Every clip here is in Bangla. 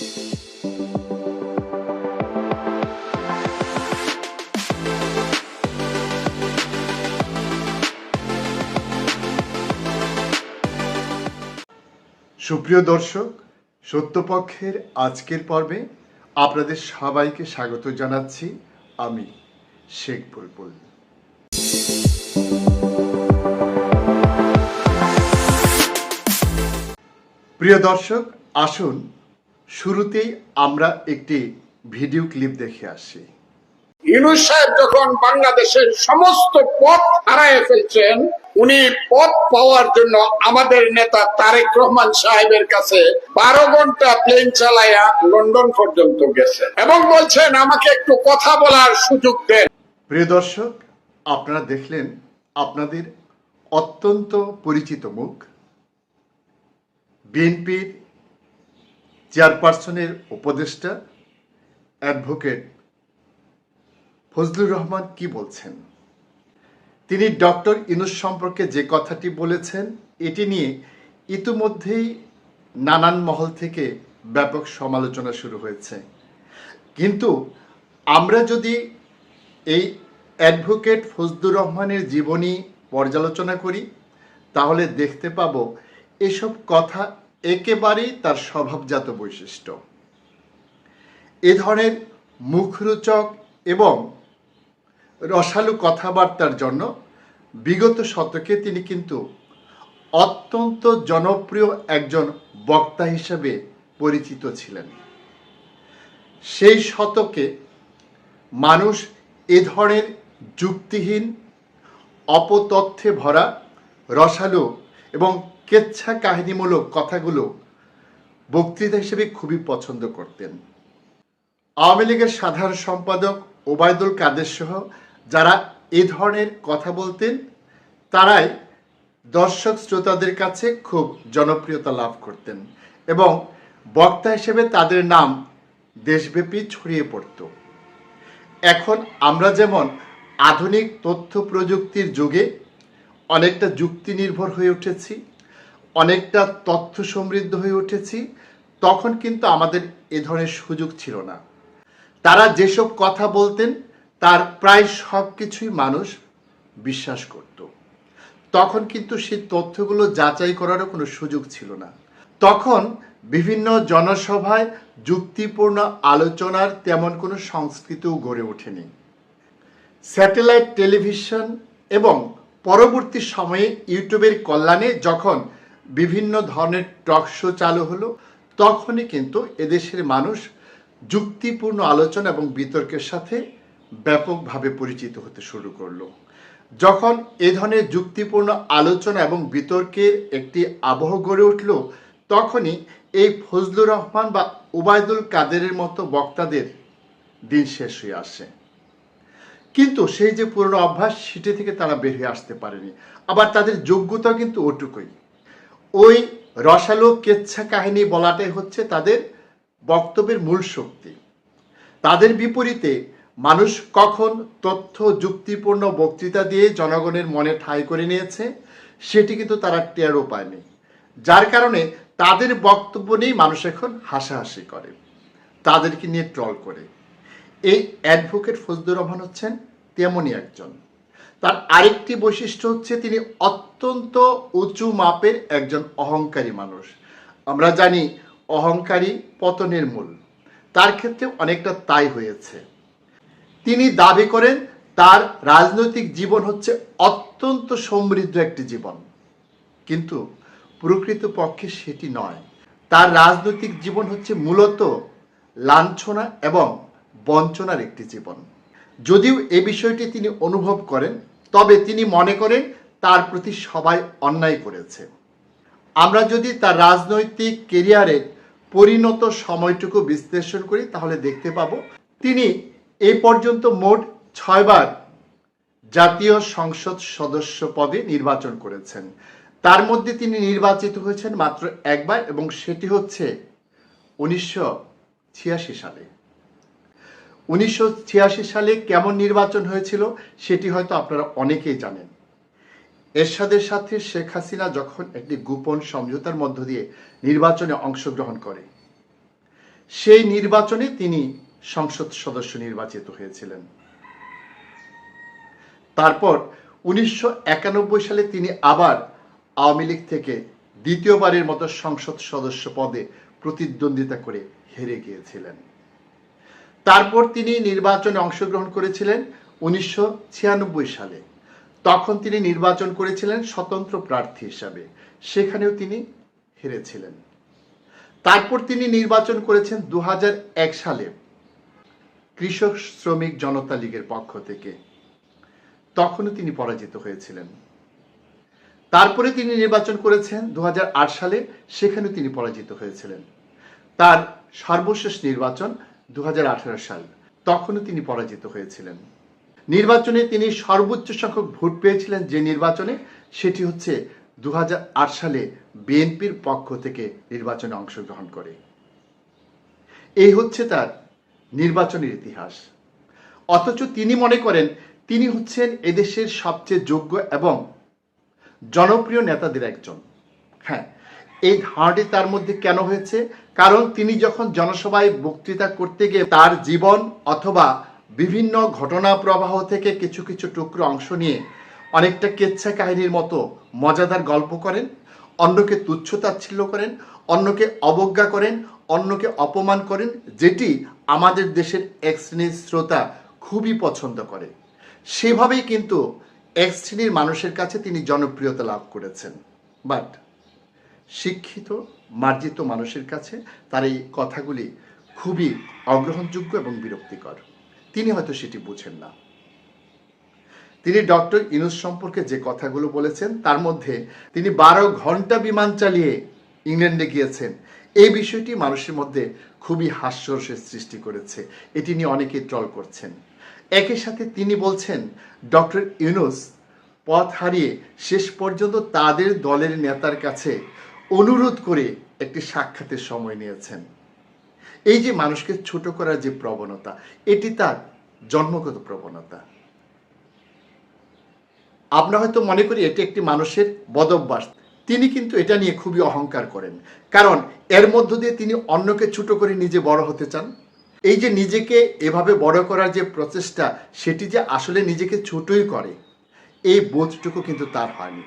সুপ্রিয় দর্শক, সত্যপক্ষের আজকের পর্বে আপনাদের সবাইকে স্বাগত জানাচ্ছি আমি শেখ বুলবুল। প্রিয় দর্শক, আসুন শুরুতেই আমরা একটি ভিডিও ক্লিপ দেখে আসি। ইউনুস সাহেব যখন বাংলাদেশের সমস্ত পথ হারায় ফেলছেন উনি পথ পাওয়ার জন্য আমাদের নেতা তারেক রহমান সাহেবের কাছে বারো ঘণ্টা প্লেন চালাইয়া লন্ডন পর্যন্ত গেছেন এবং বলছেন আমাকে একটু কথা বলার সুযোগ দেন। প্রিয় দর্শক আপনারা দেখলেন আপনাদের অত্যন্ত পরিচিত মুখ। বিএনপির চেয়ারপারসনের উপদেষ্টা, অ্যাডভোকেট ফজলুর রহমান কি বলছেন? তিনি ডক্টর ইনুস সম্পর্কে যে কথাটি বলেছেন, এটি নিয়ে ইতিমধ্যেই নানান মহল থেকে ব্যাপক সমালোচনা শুরু হয়েছে। কিন্তু আমরা যদি এই অ্যাডভোকেট ফজলুর রহমানের জীবনী পর্যালোচনা করি, তাহলে দেখতে পাব এসব কথা একেবারেই তার স্বভাবজাত বৈশিষ্ট্য। এ ধরনের মুখরোচক এবং রসালো কথাবার্তার জন্য বিগত শতকে তিনি কিন্তু অত্যন্ত জনপ্রিয় একজন বক্তা হিসেবে পরিচিত ছিলেন। সেই শতকে মানুষ এ ধরনের যুক্তিহীন, অপতথ্যে ভরা রসালো এবং কেচ্ছা কাহিনীমূলক কথাগুলো বক্তৃতা হিসেবে খুবই পছন্দ করতেন। আওয়ামী লীগের সাধারণ সম্পাদক ওবায়দুল কাদের সহ যারা এ ধরনের কথা বলতেন, তারাই দর্শক শ্রোতাদের কাছে খুব জনপ্রিয়তা লাভ করতেন এবং বক্তা হিসেবে তাদের নাম দেশব্যাপী ছড়িয়ে পড়তো। এখন আমরা যেমন আধুনিক তথ্য প্রযুক্তির যুগে অনেকটা যুক্তি নির্ভর হয়ে উঠেছি অনেকটা তথ্য সমৃদ্ধ হয়ে উঠেছি, তখন কিন্তু আমাদের এ ধরনের সুযোগ ছিল না। তারা যেসব কথা বলতেন, তার প্রায় সব কিছুই মানুষ বিশ্বাস করত। তখন কিন্তু সেই তথ্যগুলো যাচাই করারও কোনো সুযোগ ছিল না। তখন বিভিন্ন জনসভায় যুক্তিপূর্ণ আলোচনার তেমন কোনো সংস্কৃতিও গড়ে ওঠেনি। স্যাটেলাইট টেলিভিশন এবং পরবর্তী সময়ে ইউটিউবের কল্যাণে যখন বিভিন্ন ধরনের টক শো চালু হলো, তখনই কিন্তু এদেশের মানুষ যুক্তিপূর্ণ আলোচনা এবং বিতর্কের সাথে ব্যাপকভাবে পরিচিত হতে শুরু করল। যখন এ ধরনের যুক্তিপূর্ণ আলোচনা এবং বিতর্কের একটি আবহ গড়ে উঠল, তখনই এই ফজলুর রহমান বা উবায়দুল কাদেরের মতো বক্তাদের দিন শেষ হয়ে আসে। কিন্তু সেই যে পুরনো অভ্যাস, সেটি থেকে তারা বের হয়ে আসতে পারেনি। আবার তাদের যোগ্যতা কিন্তু ওটুকুই। ওই রসালো কেচ্ছা কাহিনী বলাটাই হচ্ছে তাদের বক্তব্যের মূল শক্তি। তাদের বিপরীতে মানুষ কখন তথ্য, যুক্তিপূর্ণ বক্তৃতা দিয়ে জনগণের মনে ঠাঁই করে নিয়েছে, সেটি কিন্তু তারা টেরও পায়নি। যার কারণে তাদের বক্তব্য নিয়েই মানুষ এখন হাসাহাসি করে, তাদেরকে নিয়ে ট্রল করে। এই অ্যাডভোকেট ফজলুর রহমান হচ্ছেন তেমনই একজন। তার আরেকটি বৈশিষ্ট্য হচ্ছে তিনি অত্যন্ত উঁচু মাপের একজন অহংকারী মানুষ। আমরা জানি অহংকারী পতনের মূল। তার ক্ষেত্রে অনেকটা তাই হয়েছে। তিনি দাবি করেন তার রাজনৈতিক জীবন হচ্ছে অত্যন্ত সমৃদ্ধ একটি জীবন। কিন্তু প্রকৃত পক্ষে সেটি নয়। তার রাজনৈতিক জীবন হচ্ছে মূলত লাঞ্ছনা এবং বঞ্চনার একটি জীবন। যদিও এ বিষয়টি তিনি অনুভব করেন তবে তিনি মনে করেন তার প্রতি সবাই অন্যায় করেছে। আমরা যদি তার রাজনৈতিক কেরিয়ারের পরিণত সময়টুকু বিশ্লেষণ করি, তাহলে দেখতে পাবো তিনি এ পর্যন্ত মোট ছয়বার জাতীয় সংসদ সদস্য পদে নির্বাচন করেছেন। তার মধ্যে তিনি নির্বাচিত হয়েছেন মাত্র একবার এবং সেটি হচ্ছে উনিশশো ছিয়াশি সালে। উনিশশো ছিয়াশি সালে কেমন নির্বাচন হয়েছিল সেটি হয়তো আপনারা অনেকেই জানেন। এরশাদের সাথে শেখ হাসিনা যখন একটি গোপন সমঝোতার মধ্য দিয়ে নির্বাচনে অংশগ্রহণ করে, সেই নির্বাচনে তিনি সংসদ সদস্য নির্বাচিত হয়েছিলেন। তারপর উনিশশো একানব্বই সালে তিনি আবার আওয়ামী লীগ থেকে দ্বিতীয়বারের মতো সংসদ সদস্য পদে প্রতিদ্বন্দ্বিতা করে হেরে গিয়েছিলেন। তারপর তিনি নির্বাচনে অংশগ্রহণ করেছিলেন উনিশশো ছিয়ানব্বই সালে। তখন তিনি নির্বাচন করেছিলেন স্বতন্ত্র প্রার্থী হিসাবে। সেখানেও তিনি হেরেছিলেন। তারপর তিনি নির্বাচন করেছেন দু হাজার এক সালে কৃষক শ্রমিক জনতা লীগের পক্ষ থেকে। তখনও তিনি পরাজিত হয়েছিলেন। তারপরে তিনি নির্বাচন করেছেন দু হাজার আট সালে, সেখানেও তিনি পরাজিত হয়েছিলেন। তার সর্বশেষ নির্বাচন দু সাল। তখনও তিনি পরাজিত হয়েছিলেন। নির্বাচনে তিনি সর্বোচ্চ সংখ্যক ভোট পেয়েছিলেন যে নির্বাচনে, সেটি হচ্ছে দু সালে বিএনপির পক্ষ থেকে নির্বাচনে অংশগ্রহণ করে। এই হচ্ছে তার নির্বাচনের ইতিহাস। অথচ তিনি মনে করেন, তিনি হচ্ছেন এদেশের সবচেয়ে যোগ্য এবং জনপ্রিয় নেতাদের একজন। হ্যাঁ এই ধারণাটি তার মধ্যে কেন হয়েছে? কারণ তিনি যখন জনসভায় বক্তৃতা করতে গিয়ে তার জীবন অথবা বিভিন্ন ঘটনা প্রবাহ থেকে কিছু কিছু টুকরো অংশ নিয়ে অনেকটা কেচ্ছা কাহিনীর মতো মজাদার গল্প করেন, অন্যকে তুচ্ছ তাচ্ছিল্য করেন, অন্যকে অবজ্ঞা করেন, অন্যকে অপমান করেন, যেটি আমাদের দেশের এক শ্রেণির শ্রোতা খুবই পছন্দ করে। সেভাবেই কিন্তু এক শ্রেণির মানুষের কাছে তিনি জনপ্রিয়তা লাভ করেছেন। বাট শিক্ষিত, মার্জিত মানুষের কাছে তার এই কথাগুলি খুবই অগ্রহণযোগ্য এবং বিরক্তিকর। তিনি হয়তো সেটি বুঝেন না। তিনি ডক্টর ইনুস সম্পর্কে যে কথাগুলো বলেছেন, তার মধ্যে তিনি বারো ঘণ্টা বিমান চালিয়ে ইংল্যান্ডে গিয়েছেন। এই বিষয়টি মানুষের মধ্যে খুবই হাস্যরসের সৃষ্টি করেছে। এটি নিয়ে অনেকেই ট্রল করছেন। একই সাথে তিনি বলছেন, ডক্টর ইউনুস পথ হারিয়ে শেষ পর্যন্ত তাদের দলের নেতার কাছে অনুরোধ করে একটি সাক্ষাতের সময় নিয়েছেন। এই যে মানুষকে ছোট করার যে প্রবণতা, এটি তার জন্মগত প্রবণতা। আমরা হয়তো মনে করি এটি একটি মানুষের বদভ্যাস। তিনি কিন্তু এটা নিয়ে খুবই অহংকার করেন। কারণ এর মধ্য দিয়ে তিনি অন্যকে ছোট করে নিজে বড় হতে চান। এই যে নিজেকে এভাবে বড় করার যে প্রচেষ্টা, সেটি যে আসলে নিজেকে ছোটই করে, এই বোধটুকু কিন্তু তার হয়নি।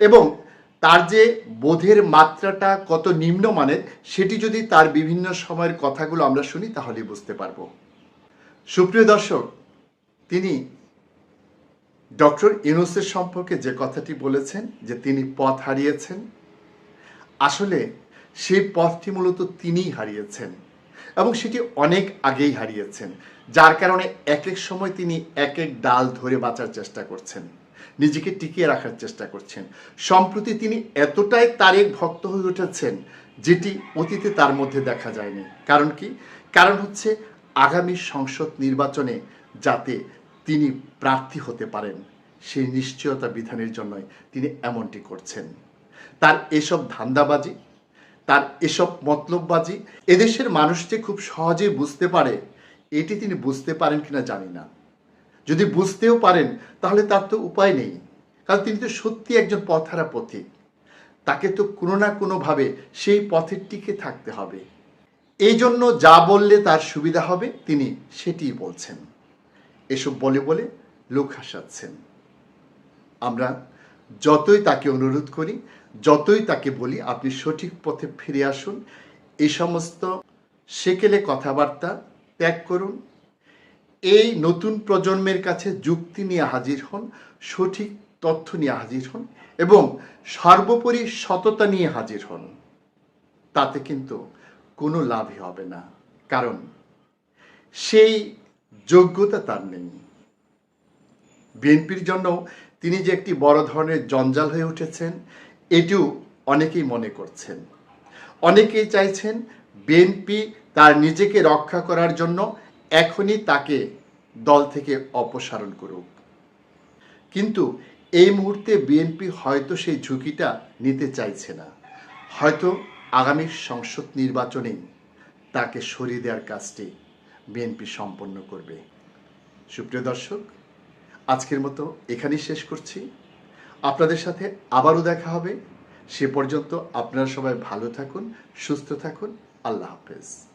এবং তার যে বোধের মাত্রাটা কত নিম্নমানের, সেটি যদি তার বিভিন্ন সময়ের কথাগুলো আমরা শুনি, তাহলেই বুঝতে পারব। সুপ্রিয় দর্শক, তিনি ডক্টর ইউনুসের সম্পর্কে যে কথাটি বলেছেন, যে তিনি পথ হারিয়েছেন, আসলে সেই পথটি মূলত তিনিই হারিয়েছেন এবং সেটি অনেক আগেই হারিয়েছেন, যার কারণে এক এক সময় তিনি এক এক ডাল ধরে বাঁচার চেষ্টা করছেন। নিজেকে টিকিয়ে রাখার চেষ্টা করছেন। সম্প্রতি তিনি এতটাই তারেক ভক্ত হয়ে উঠেছেন, যেটি অতীতে তার মধ্যে দেখা যায়নি। কারণ কি? কারণ হচ্ছে আগামী সংসদ নির্বাচনে যাতে তিনি প্রার্থী হতে পারেন, সেই নিশ্চয়তা বিধানের জন্যই তিনি এমনটি করছেন। তার এসব ধান্দাবাজি, তার এসব মতলববাজি এদেশের মানুষ যে খুব সহজেই বুঝতে পারে, এটি তিনি বুঝতে পারেন কিনা জানি না। যদি বুঝতেও পারেন, তাহলে তার তো উপায় নেই। কারণ তিনি তো সত্যি একজন পথহারা পথিক। তাকে তো কোনো না কোনোভাবে সেই পথের টিকে থাকতে হবে। এই জন্য যা বললে তার সুবিধা হবে, তিনি সেটিই বলছেন। এসব বলে বলে লোক হাসাচ্ছেন। আমরা যতই তাকে অনুরোধ করি, যতই তাকে বলি, আপনি সঠিক পথে ফিরে আসুন। এই সমস্ত সেকেলে কথাবার্তা ত্যাগ করুন। এই নতুন প্রজন্মের কাছে যুক্তি নিয়ে হাজির হন, সঠিক তথ্য নিয়ে হাজির হন এবং সর্বোপরি সততা নিয়ে হাজির হন। তাতে কিন্তু কোনো লাভই হবে না। কারণ সেই যোগ্যতা তার নেই। বিএনপির জন্য তিনি যে একটি বড় ধরনের জঞ্জাল হয়ে উঠেছেন, এটিও অনেকেই মনে করছেন। অনেকেই চাইছেন বিএনপি তার নিজেকে রক্ষা করার জন্য এখনই তাকে দল থেকে অপসারণ করুক। কিন্তু এই মুহূর্তে বিএনপি হয়তো সেই ঝুঁকিটা নিতে চাইছে না। হয়তো আগামী সংসদ নির্বাচনেই তাকে সরিয়ে দেওয়ার কাজটি বিএনপি সম্পন্ন করবে। সুপ্রিয় দর্শক, আজকের মতো এখানেই শেষ করছি। আপনাদের সাথে আবারও দেখা হবে। সে পর্যন্ত আপনারা সবাই ভালো থাকুন, সুস্থ থাকুন। আল্লাহ হাফেজ।